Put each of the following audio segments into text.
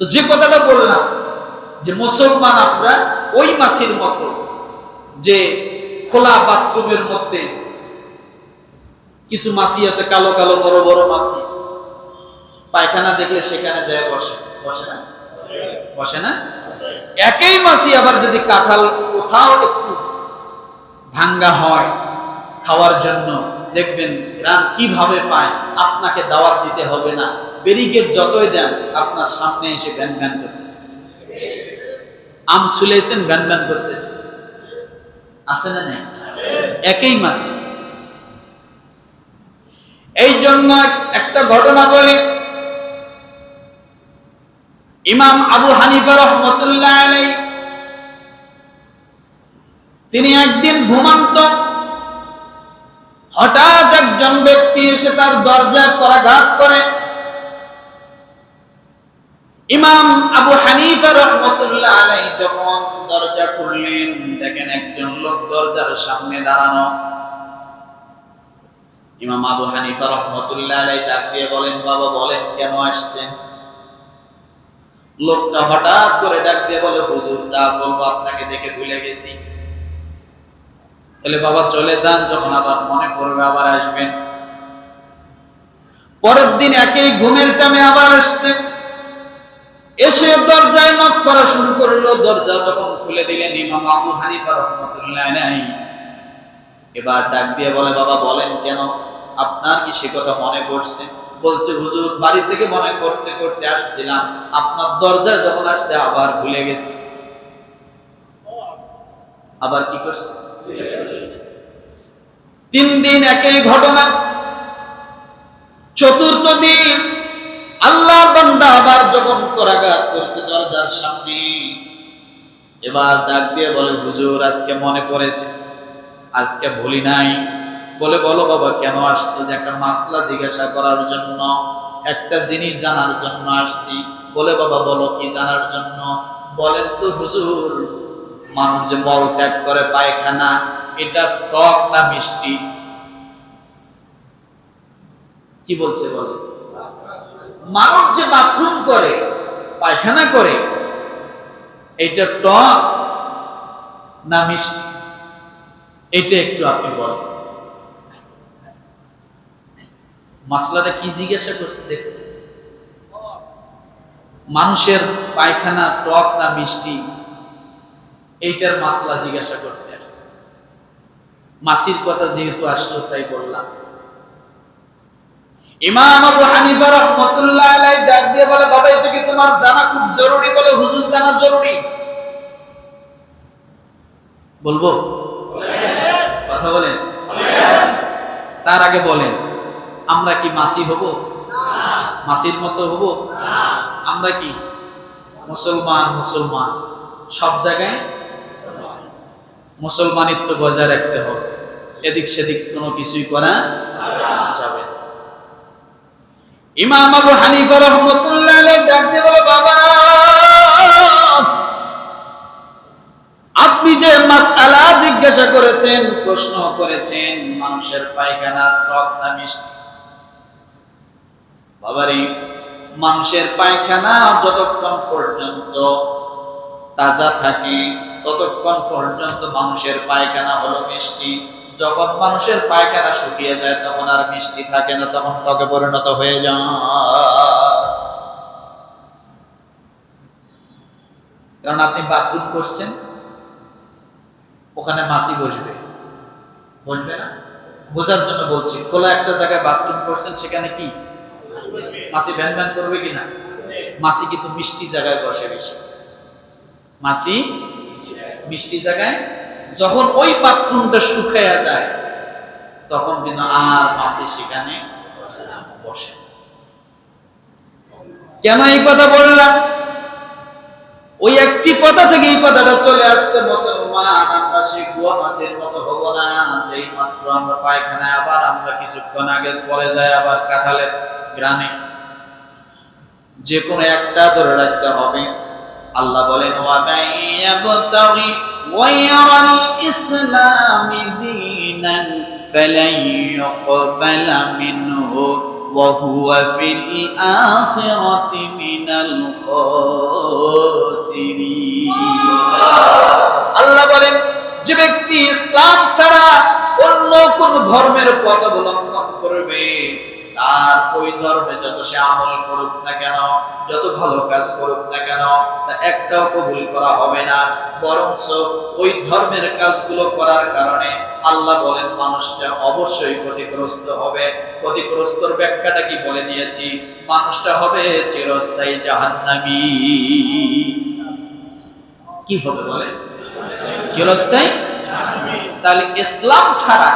তো যে কথাটা বললাম যে মুসলমান আমরা ওই মাসির মতো যে খোলা বাথরুমের মধ্যে কিছু মাসি আছে, কালো কালো, বড় বড় মাসি। পায়খানা দেখলে সেখানে যায় বসে। বসে না? বসে না? একই মাসি আবার যদি কাঁঠাল কোথাও একটু ভাঙ্গা হয় খাওয়ার জন্য, দেখবেন রান কীভাবে পায়, আপনাকে দাওয়াত দিতে হবে না। ব্যারিকেড যতই দেন, আপনার সামনে এসে ভ্যান ভ্যান করতেছে। আম সুলেছেন ভ্যান ভ্যান করতেছে। আছে না নেই? একই মাসি এই জন্য একটা ঘটনা বলি। ইমাম আবু হানিফা রহমতুল্লাহ আলাই তিনি একদিন ঘুমান্ত। হঠাৎ একজন ব্যক্তি এসে তার দরজায় করাঘাত করে। ইমাম আবু হানিফা রহমতুল্লাহ আলাই যখন দরজা খুললেন, দেখেন একজন লোক দরজার সামনে দাঁড়ানো। ইমাম আবু হানিফা রহমতুল্লাহ আলাই ডাক দিয়ে বলেন, বাবা, বলেন, কেন আসছেন? লোকটা হঠাৎ করে ডাক দিয়ে বলে, হুজুর, যা বলব আপনাকে দেখে ভুলে গেছি। তাহলে বাবা চলে যান, যখন আবার মনে পড়বে আবার আসবেন। পরের দিন একই ঘুমের টামে আবার আসছে। এসে দরজায় নক করা শুরু করল। দরজা যখন খুলে দিলেন ইমাম আবু হানিফা রহমতুল্লাহ এবার ডাক দিয়ে বলে, বাবা, বলেন কেন? আপনার কি সে কথা মনে পড়ছে? বলছে, হুজুর, বাড়ি থেকে মনে করতে করতে আসছিলাম। আপনার দরজায় যখন আসছে, আবার ভুলে গেছি। আবার কি করছে? তিন দিন একই ঘটনা। চতুর্থ দিন আল্লাহ বান্দা আবার যখন করাঘাত করছে দরজার সামনে, এবার ডাক দিয়ে বলে, হুজুর, আজকে মনে পড়েছে, আজকে ভুলি নাই। বলে, বলো বাবা, কেন আসছো? যে একটা মাসলা জিজ্ঞাসা করার জন্য, একটা জিনিস জানার জন্য আসছি। বলে, বাবা, বলো কি জানার জন্য? বলেন তো, হুজুর, মানুষ যে মল ত্যাগ করে পায়খানা, এটা টক না মিষ্টি? কি বলছে বলে মানুষ যে বাথরুম করে, পায়খানা করে, এটা টক না মিষ্টি? এটা একটু আপনি বলেন। মাসলাটা কি জিজ্ঞাসা করছে দেখছে মানুষের পায়খানা টক না মিষ্টি? এইটার মাসলা জিজ্ঞাসা করতে আসছে। মাসির কথা যেহেতু আসলো, তাই বললাম। ইমাম আবু হানিফা রহমতুল্লাহ আলাই ডাক দিয়ে বলে, বাবা, এটা কি তোমার জানা খুব জরুরি? বলে, হুজুর, জানা জরুরি। বলব? কথা বলেন? তার আগে বলেন, আমরা কি মাসি হব? মাসির মতো হব? আমরা কি মুসলমান মুসলমান? সব জায়গায় মুসলমানিত্ব বজায় রাখতে হবে। এদিক সেদিক কোনো কিছুই করা যাবে না। ইমাম আবু হানিফা রহমতুল্লাহ আলাইহি ডাক দিয়ে বলে, বাবা, আপনি যে মাসআলা জিজ্ঞাসা করেছেন, প্রশ্ন করেছেন, মানুষের পায়খানা টক মিষ্টি। বাবারে, মানুষের পায়খানা যতক্ষণ পর্যন্ত তাজা থাকে, ততক্ষণ পর্যন্ত মানুষের পায়খানা হলো মিষ্টি। যখন মানুষের পায়খানা শুকিয়ে যায়, তখন আর মিষ্টি থাকে না, তখন টকে পরিণত হয়ে যায়। কারণ আপনি বাথরুম করছেন, ওখানে মাছি বসবে। বসবে না? বোঝার জন্য বলছি, খোলা একটা জায়গায় বাথরুম করছেন, সেখানে কি? মাছি ভ্যান ভ্যান করবে কিনা মাছি কিন্তু মিষ্টি জায়গায় বসে বেশি। মাছি মিষ্টি জায়গায় যখন ওই বাথরুমটা শুকাইয়া যায়, তখন কিন্তু আর মাছি সেখানে বসে কেন এই কথা বললাম? ওই একটি কথা থেকে এই কথাটা চলে আসছে, মুসলমান, আমরা সেই গুয়া মাছের মতো হব না, যেই মাত্র আমরা পায়খানায় আবার আমরা কিছুক্ষণ আগে পরে যাই, আবার কাঁঠালের গ্রামে। যে কোনো একটা ধরে রাখতে হবে। আল্লাহ বলেন ওয়াবাইয়াবতাগি ওয়াইরাল ইসলামি দীনান ফালান ইউকবালা মিনহু وهو في الآخرة من الخاسرين আল্লাহ বলেন যে ব্যক্তি ইসলাম ছাড়া অন্য কোন ধর্মের পথ অবলম্বন করবে তার ওই ধর্মে যত সে আমল করুক না কেন, যত ভালো কাজ করুক না কেন, তা একটাও কবুল করা হবে না। বরঞ্চ ওই ধর্মের কাজগুলো করার কারণে আল্লাহ বলেন, মানুষটা অবশ্যই ক্ষতিগ্রস্ত হবে। ক্ষতিগ্রস্তর ব্যাখ্যাটা কি বলে দিয়েছি? মানুষটা হবে চিরস্থায়ী জাহান্নামী। কি হবে বলে? চিরস্থায়ী? তাহলে ইসলাম ছাড়া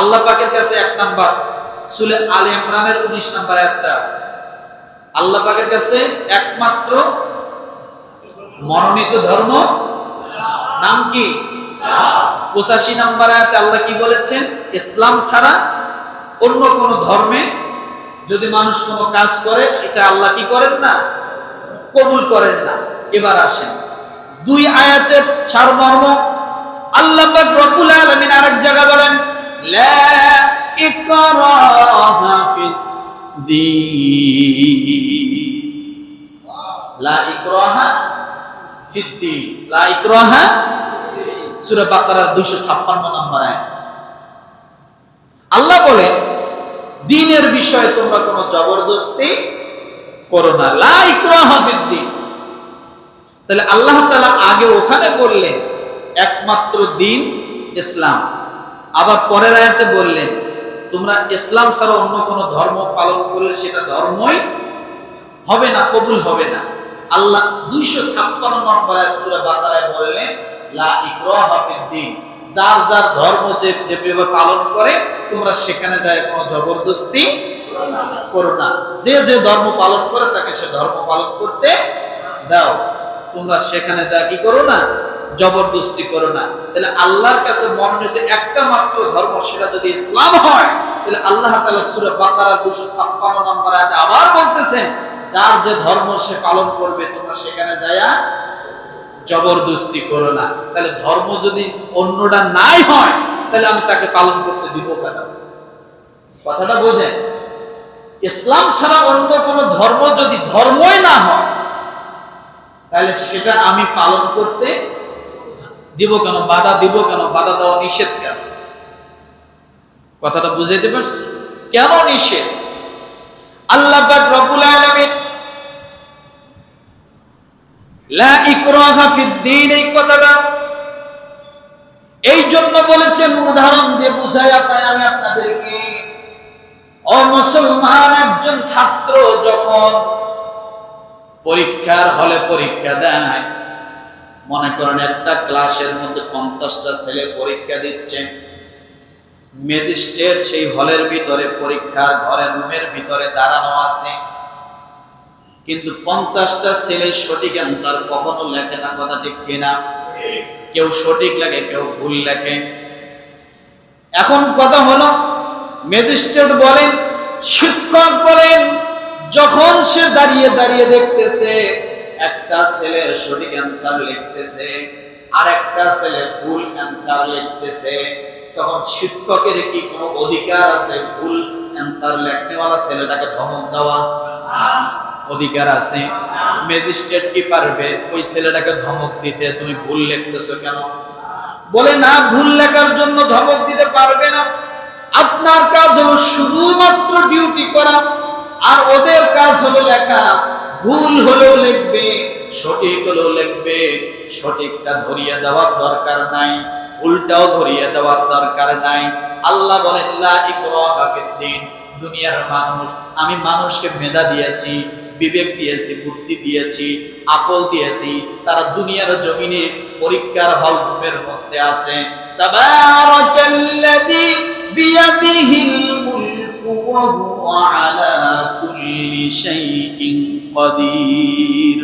আল্লাহ পাকের কাছে এক নাম্বার সুলে আলে ইমরানের উনিশ নাম্বার একটা আল্লাহ পাকের কাছে একমাত্র মনোনীত ধর্ম নাম কি? পঁচাশি নাম্বার আয়াতে আল্লাহ কি বলেছেন? ইসলাম ছাড়া অন্য কোন ধর্মে যদি মানুষ কোনো কাজ করে, এটা আল্লাহ কি করেন না? কবুল করেন না। এবার আসেন। দুই আয়াতের সারমর্ম। আল্লাহ পাক রব্বুল আলামিন আরেক জায়গা বলেন, লা ইকরাহা ফিদ দ্বীন লা ইকরাহা ফিদ দ্বীন লা ইকরাহা সূরা বাকারার 256 নম্বর আয়াত। আল্লাহ বলে, দিনের বিষয়ে তোমরা কোনো জবরদস্তি করো না। লা তাহলে আল্লাহ তাআলা আগে ওখানে বললেন, একমাত্র দিন ইসলাম। আবার পরের আয়াতে বললেন তোমরা ইসলাম ছাড়া অন্য কোনো ধর্ম পালন করলে সেটা ধর্মই হবে না, কবুল হবে না। আল্লাহ দুইশো ছাপ্পান্ন নম্বর সুরা বাতারায় বললেন, লা যার যার ধর্ম যে যেভাবে পালন করে, তোমরা সেখানে যায় কোনো জবরদস্তি করো না। যে যে ধর্ম পালন করে, তাকে সে ধর্ম পালন করতে দাও। তোমরা সেখানে যা কি করো না? জবরদস্তি করো না। তাহলে আল্লাহর কাছে মনোনীত একটা মাত্র ধর্ম, সেটা যদি ইসলাম হয়, তাহলে আল্লাহ তাআলা সূরা বাকারা 256 নম্বর আয়াতে আবার বলতেছেন, যার যে ধর্ম সে পালন করবে, তোমরা সেখানে যায়া জবরদস্তি করো না। তাহলে ধর্ম যদি অন্যটা নাই হয়, তাহলে আমি তাকে পালন করতে দিব কেন? কথাটা বোঝেন। ইসলাম ছাড়া অন্য কোন ধর্ম যদি ধর্মই না হয়, তাহলে সেটা আমি পালন করতে দিব কেন, বাধা দিব কেন, বাধা দেওয়া নিষেধ কেন? কথাটা বুঝাইতে পারছি? কেন নিষেধ? আল্লাহ পাক রব্বুল আলামিন লা ইকরাহা ফিদ্দিন এই জন্য বলেছেন, উদাহরণ দিয়ে বুঝাই আপনার আমি আপনাদেরকে। ও মুসলমান, একজন ছাত্র যখন পরীক্ষার হলে পরীক্ষা দেয় মনে করেন একটা ক্লাসের মধ্যে পঞ্চাশটা ছেলে পরীক্ষা দিচ্ছে। ম্যাজিস্ট্রেট সেই হলের ভিতরে পরীক্ষার ঘরের রুমের ভিতরে দাঁড়ানো আছে। কিন্তু পঞ্চাশটা ছেলে সঠিক অ্যান্সার কখনো লেখে না, কথা ঠিক কিনা কেউ সঠিক লেখে, কেউ ভুল লেখে। এখন কথা হলো, ম্যাজিস্ট্রেট বলেন, শিক্ষক বলেন, যখন সে দাঁড়িয়ে দাঁড়িয়ে দেখতেছে একটা ছেলে সঠিক অ্যান্সার লিখতেছে আর একটা ছেলে ভুল অ্যান্সার লিখতেছে। তখন শিক্ষকের কি কোনো অধিকার আছে ভুল অ্যান্সার লেখনেওয়ালা ছেলেটাকে ধমক দেওয়া? অধিকার আছে। ম্যাজিস্ট্রেট কি পারবে? ওই ছেলেটাকে ধমক দিতে তুমি ভুল লিখতেছো কেন? বলে, না, ভুল লেখার জন্য ধমক দিতে পারবে না। আপনার কাজ হলো শুধুমাত্র ডিউটি করা, আর ওদের কাজ হলো লেখা। ভুল হলেও লিখবে, সঠিক হলেও লিখবে। সঠিকটা ধরিয়ে দেওয়ার দরকার নাই উল্টাও ধরিয়ে দেওয়ার দরকার নাই। আল্লাহ বলেন দুনিয়ার মানুষ, আমি মানুষকে মেধা দিয়েছি, বিবেক দিয়েছি, বুদ্ধি দিয়েছি, আকল দিয়েছি। তারা দুনিয়ার জমিনে পরীক্ষার হল রুমের মধ্যে আছে। তাবারাকাল্লাযী মুলকু ওয়া হুয়া আলা কুল্লি শাইইন قدير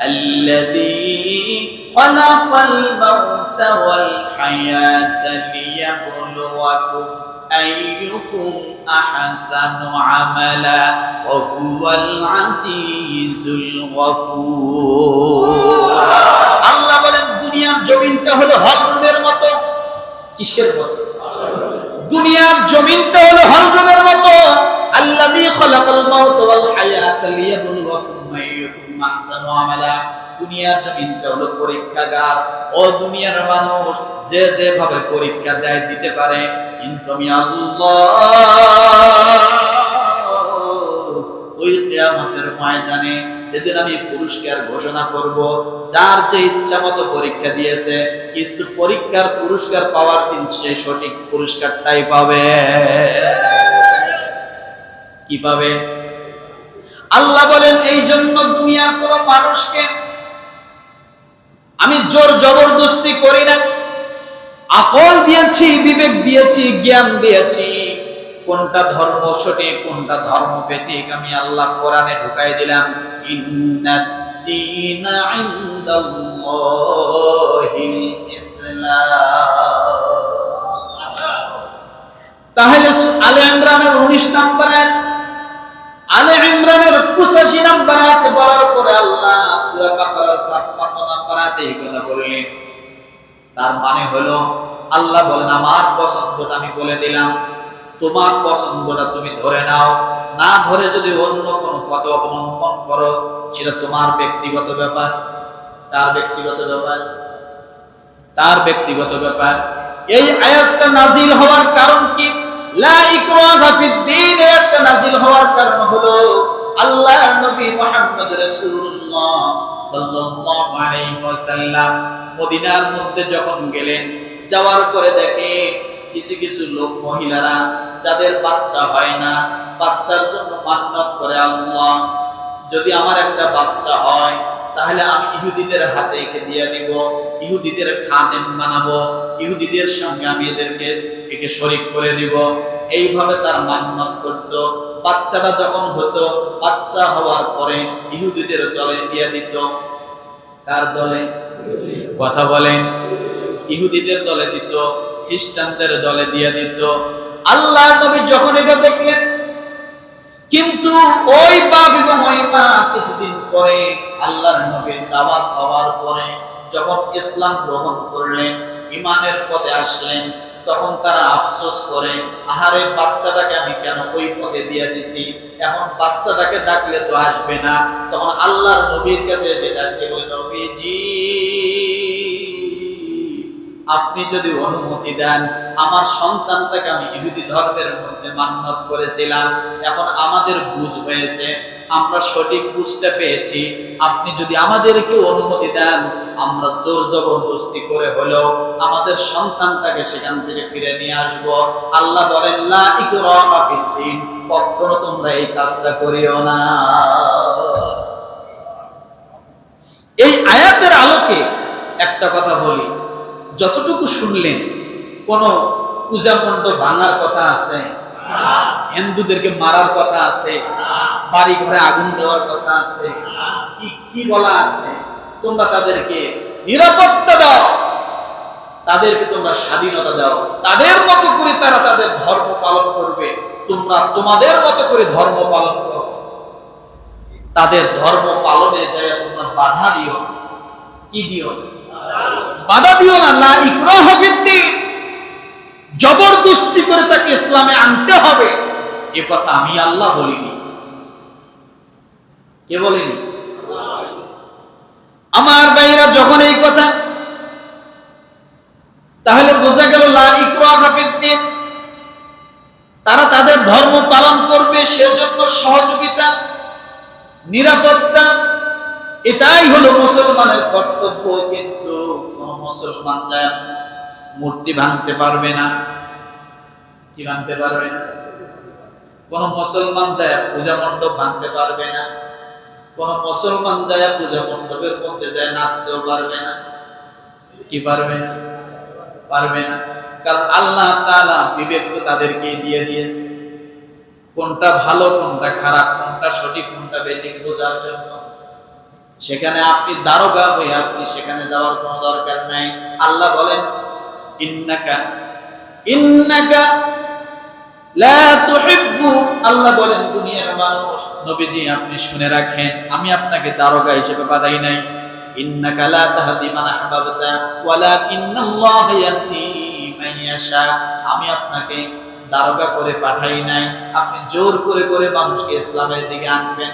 الذي خلق الموت والحياة ليبلوكم أيكم أحسن عملا وهو العزيز الغفور আল্লাহ বলেন দুনিয়ার জমিনটা হলো হলরুমের মতো কিসের মতো দুনিয়ার জমিনটা হলো হলরুমের মতো, আল্লাযী খালাকাল মাউত ওয়াল হায়াতা লিয়াবলুয়াকুম আইয়ুকুম আহসানু আমালা। দুনিয়ার জমিনটা হলো পরীক্ষাগার। ও দুনিয়ার মানুষ যে যেভাবে পরীক্ষা দেয় দিতে পারে। কিন্তু আমি আল্লাহ। ওই কিয়ামতের ময়দানে যেদিন আমি পুরস্কার ঘোষণা করব, যার যে ইচ্ছা মতো পরীক্ষা দিয়েছে, কিন্তু পরীক্ষার পুরস্কার পাওয়ার দিন সে সঠিক পুরস্কারটাই পাবে। কি পাবে? আল্লাহ বলেন, এই জন্য দুনিয়ার কোন মানুষকে আমি জোর জবরদস্তি করি না। আকল দিয়েছি, বিবেক দিয়েছি, জ্ঞান দিয়েছি। কোনটা ধর্ম সঠিক, কোনটা ধর্ম বেঠিক, আমি আল্লাহ কোরআনে ঢুকাই দিলাম। তাহলে আলে ইমরানের 19 নম্বর আলে ইমরানের 85 নম্বর আয়াতে বলার পরে আল্লাহ সূরা বাকারার 56 নম্বর আয়াতে এই কথা বললেন। তার মানে হলো, আল্লাহ বলেন, আমার পছন্দটা আমি বলে দিলাম। তোমার পছন্দটা তুমি ধরে নাও। না ধরে যদি অন্য কোনো পথ অবলম্বন করো, সেটা তোমার ব্যক্তিগত ব্যাপার। তার ব্যক্তিগত ব্যাপার। তার ব্যক্তিগত ব্যাপার। এই আয়াতটা নাজিল হওয়ার কারণ কি? লা ইকরাহা ফিদ্দিন আয়াতটা নাজিল হওয়ার কারণ হলো আল্লাহ নবী মুহাম্মদ রাসূলুল্লাহ সাল্লাল্লাহু আলাইহি ওয়াসাল্লাম মদিনার মধ্যে যখন গেলেন, যাওয়ার পরে দেখে কিছু কিছু লোক মহিলারা যাদের বাচ্চা হয় না, বাচ্চার জন্য মান্নত করে আল্লাহ, যদি আমার একটা বাচ্চা হয়, তাহলে আমি ইহুদিদের হাতে একে দিয়ে দিব, ইহুদিদের খাদেম বানাবো, ইহুদিদের সঙ্গে আমি এদেরকে একে শরিক করে দিব। এইভাবে তার মান্নত করত। বাচ্চাটা যখন হতো, বাচ্চা হওয়ার পরে ইহুদিদের দলে দিয়ে দিত। কার দলে? কথা বলেন। ইহুদিদের দলে দিত। খ্রিস্টানদের দলে দিয়ে দিত। আল্লাহ নবী যখন এটা দেখলেন, কিন্তু ওই বাপ এবং ওই মা কিছুদিন পরে আল্লাহর নবীর দাওয়াত পাওয়ার পরে যখন ইসলাম গ্রহণ করলেন ইমানের পথে আসলেন, তখন তারা আফসোস করে, আহারে, বাচ্চাটাকে আমি কেন ওই পথে দিয়ে দিছি? এখন বাচ্চাটাকে ডাকলে তো আসবে না। তখন আল্লাহর নবীর কাছে এসে ডাকতে বলে নবীজি আপনি যদি অনুমতি দেন, আমার সন্তানটাকে আমি ইহুদি ধর্মের মধ্যে মান্যত করেছিলাম। এখন আমাদের বুঝ হয়েছে, আমরা সঠিক বুঝটা পেয়েছি। আপনি যদি আমাদেরকে অনুমতি দেন, আমরা জোর জবরদস্তি করে হলেও আমাদের সন্তানটাকে সেখান থেকে ফিরে নিয়ে আসব। আল্লাহ বলেন, লা ইকরাহা ফিদ্দিন কখনো তোমরা এই কাজটা করিও না। এই আয়াতের আলোকে একটা কথা বলি। যতটুকু শুনলেন, কোন পূজা মণ্ডপ ভাঙার কথা আছে? হিন্দুদেরকে মারার কথা আছে? বাড়ি ঘরে আগুন দেওয়ার কথা আছে? কি কি বলা আছে? তোমরা তাদেরকে নিরাপত্তা দাও। তাদেরকে তোমরা স্বাধীনতা দাও। তাদের মতো করে তারা তাদের ধর্ম পালন করবে। তোমরা তোমাদের মতো করে ধর্ম পালন করো। তাদের ধর্ম পালনে যায় তোমরা বাধা দিও। কি দিও? বাধা দিও না জবরদস্তি করে তাকে ইসলামে আনতে হবে। এ কথা আমি আল্লাহ বলিনি। কে বলেনি? আমার ভাইরা যখন এই কথা, তাহলে বোঝা গেল লা তারা তাদের ধর্ম পালন করবে, সেজন্য সহযোগিতা, নিরাপত্তা এটাই হলো মুসলমানের কর্তব্য, কিন্তু কোন মুসলমান যায় মূর্তি ভাঙতে পারবে না। কি ভাঙতে পারবে না? কোন মুসলমান যায় পূজা মণ্ডপ ভাঙতে পারবে না। কোন মুসলমান যায় পূজা মণ্ডপের মধ্যে যায় নাচতেও পারবে না। কি পারবে না? পারবে না। কারণ আল্লাহ তাআলা বিবেক তো তাদেরকে দিয়ে দিয়েছে। কোনটা ভালো, কোনটা খারাপ, কোনটা সঠিক, কোনটা বেঠিক বোঝার জন্য। সেখানে আপনি দারোগা হয়ে আপনি সেখানে যাওয়ার কোনো দরকার নাই। আল্লাহ বলেন, ইন্নাকা ইন্নাকা লা তুহিব্বু। আল্লাহ বলেন, দুনিয়ার মানুষ, নবীজি আপনি শুনে রাখেন, আমি আপনাকে দারোগা হিসেবে বাধাই নাই। ইন্নাকা লা তাহদি মান আহবাবতা, ওয়ালাকিন্নাল্লাহ ইয়াহদি মান ইয়াশা। আমি আপনাকে দারোগা করে পাঠাই নাই। আপনি জোর করে করে মানুষকে ইসলামের দিকে আনবেন।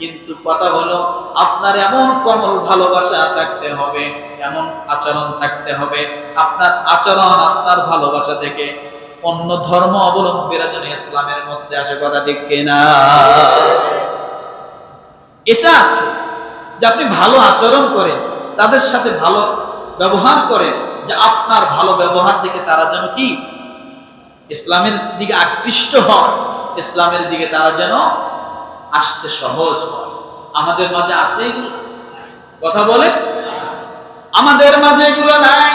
কিন্তু কথা হলো, আপনার এমন কমল ভালোবাসা থাকতে হবে, এমন আচরণ থাকতে হবে, আপনার আচরণ, আপনার ভালোবাসা থেকে অন্য ধর্ম অবলম্বীরা যেন ইসলামের মধ্যে আসে, কথা ঠিক কিনা? এটা আছে যে আপনি ভালো আচরণ করেন, তাদের সাথে ভালো ব্যবহার করেন, যে আপনার ভালো ব্যবহার দেখে তারা যেন কি? ইসলামের দিকে আকৃষ্ট হয়, ইসলামের দিকে তারা যেন আসতে সহজ হয়। আমাদের মাঝে আছে এগুলো? কথা বলে আমাদের মাঝে এগুলো নাই।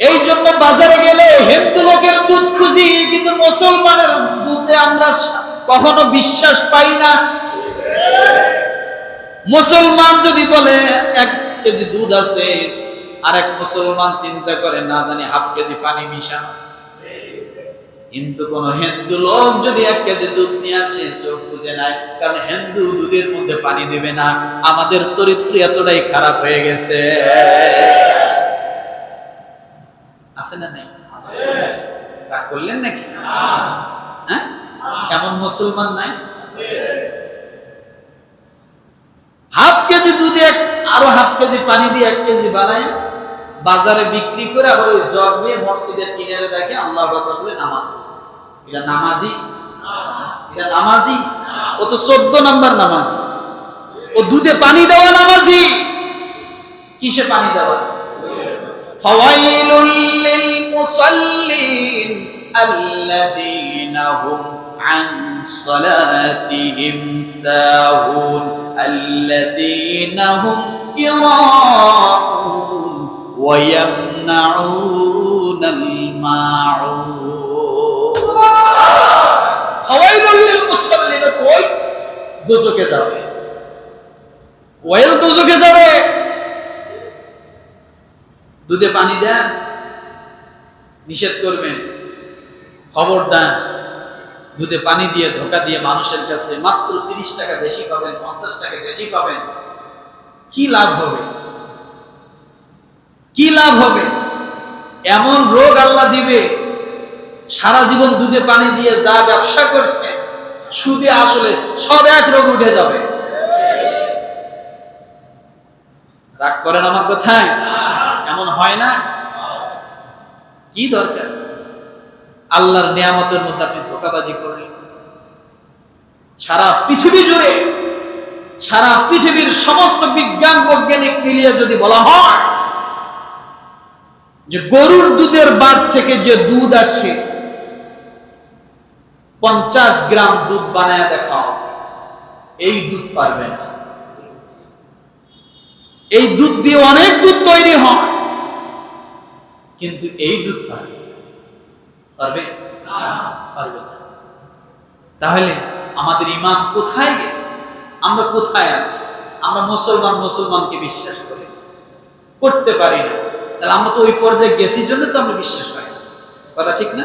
এই জন্য বাজারে গেলে হিন্দু লোকের দুধ খুঁজি, কিন্তু মুসলমানের দুধে আমরা কখনো বিশ্বাস পাই না। মুসলমান যদি বলে, এক কেজি দুধ আছে আর এক মুসলমান চিন্তা করে, না জানি হাফ কেজি পানি মিশা কিন্তু কোন হিন্দু লোক যদি এক কেজি দুধ নিয়ে আসে, চোখ বুঝে নাই কারণ হিন্দু দুধের মধ্যে পানি দেবে না। আমাদের চরিত্র এতটাই খারাপ হয়ে গেছে। আছে না নেই? রাগ করলেন নাকি? হ্যাঁ? কেমন মুসলমান নাই? হাফ কেজি দুধে আরও হাফ কেজি পানি দিয়ে এক কেজি বানায় বাজারে বিক্রি করে আবার ওই জগ নিয়ে মসজিদের কিনারে রেখে আল্লাহ করে নামাজ এটা নামাজি? এটা নামাজি? ও তো চোদ্দ নাম্বার নামাজি। ও দুধে পানি দেওয়া নামাজি। কিসে পানি দেওয়া? আল্লাহ ويمنعون الماعون فويل للمصلين কই দুজকে যাবে ওয়েল দুজকে যাবে দুধে পানি দেন নিষেধ করবেন খবরদার দুধে পানি দিয়ে ধোকা দিয়ে মানুষের কাছে মাত্র তিরিশ টাকা বেশি পাবেন পঞ্চাশ টাকা বেশি পাবেন কি লাভ হবে কি লাভ হবে? এমন রোগ আল্লাহ দিবে, সারা জীবন দুধে পানি দিয়ে যা ব্যবসা করছে, সুদে আসলে সব এক রোগ উঠে যাবে। রাগ করেন আমার কোথায়? এমন হয় না? কি দরকার? আল্লাহর নিয়ামতের মধ্যে আপনি ধোকাবাজি করলেন। সারা পৃথিবী জুড়ে, সারা পৃথিবীর সমস্ত বিজ্ঞান বৈজ্ঞানিক মিলিয়ে যদি বলা হয় যে গরুর দুধের বার থেকে যে দুধ আসে, পঞ্চাশ গ্রাম দুধ বানায় দেখাও, এই দুধ পারবে না। এই দুধ দিয়ে অনেক দুধ তৈরি হয়, কিন্তু এই দুধ পারবে পারবে? পারবে না। তাহলে আমাদের ইমান কোথায় গেছে? আমরা কোথায় আছি? আমরা মুসলমান মুসলমানকে বিশ্বাস করি করতে পারি না। তাহলে আমরা তো ওই পর্যায়ে গেছি জন্য তো আমরা বিশ্বাস পাই কথা ঠিক না?